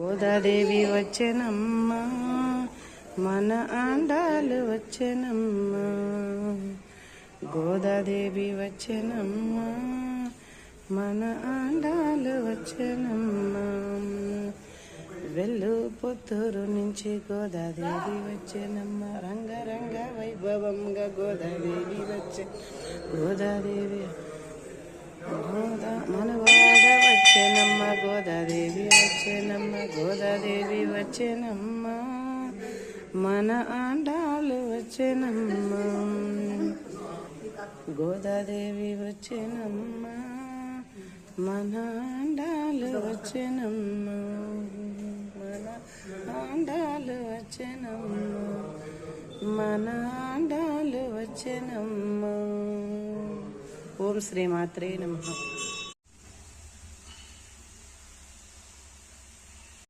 గోదాదేవి వచ్చెనమ్మ మన ఆండాలు వచ్చెనమ్మ. గోదాదేవి వచ్చెనమ్మ మన ఆండాలు వచ్చెనమ్మ. వెళ్ళు పుత్తూరు నుంచి గోదాదేవి వచ్చెనమ్మ. రంగరంగ వైభవంగా గోదాదేవి వచ్చే గోదాదేవి గోదాదేవి వచ్చేనమ్మ గోదాదేవి వచ్చేనమ్మ. మన ఆండాలు వచ్చేనమ్మ. గోదాదేవి వచ్చేనమ్మ. మన ఆండాలు వచ్చేనమ్మ. మన ఆండాలు వచ్చేనమ్మ. మన ఆండాలు వచ్చేనమ్మ. ఓం శ్రీమాత్రే నమః.